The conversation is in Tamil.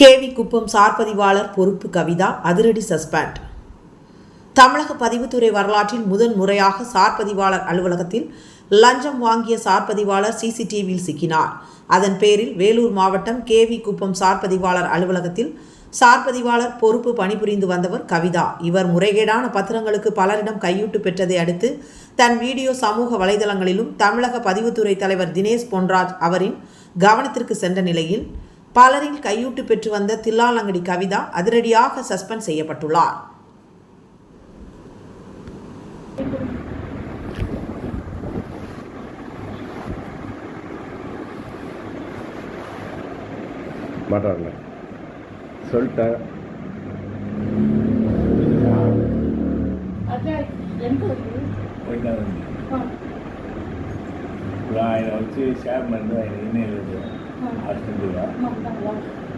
கேவி குப்பம் சார்பதிவாளர் பொறுப்பு கவிதா அதிரடி சஸ்பெண்ட். தமிழக பதிவுத்துறை வரலாற்றில் முதன் முறையாக சார்பதிவாளர் அலுவலகத்தில் லஞ்சம் வாங்கிய சார்பதிவாளர் சிசிடிவியில் சிக்கினார். அதன் பேரில் வேலூர் மாவட்டம் கேவி குப்பம் சார்பதிவாளர் அலுவலகத்தில் சார்பதிவாளர் பொறுப்பு பணிபுரிந்து வந்தவர் கவிதா. இவர் முறைகேடான பத்திரங்களுக்கு பலரிடம் கையூட்டு பெற்றதை அடுத்து தன் வீடியோ சமூக வலைதளங்களிலும் தமிழக பதிவுத்துறை தலைவர் தினேஷ் பொன்ராஜ் அவரின் கவனத்திற்கு சென்ற நிலையில் பலரில் கையூட்டு பெற்று வந்த தில்லாலங்கடி கவிதா அதிரடியாக சஸ்பெண்ட் செய்யப்பட்டுள்ளார். மாட்டாங்க சொல்லிட்டேன் நான் வச்சு ஷேர் பண்ணுறேன் என்ன எழுதுவேன் I can do that.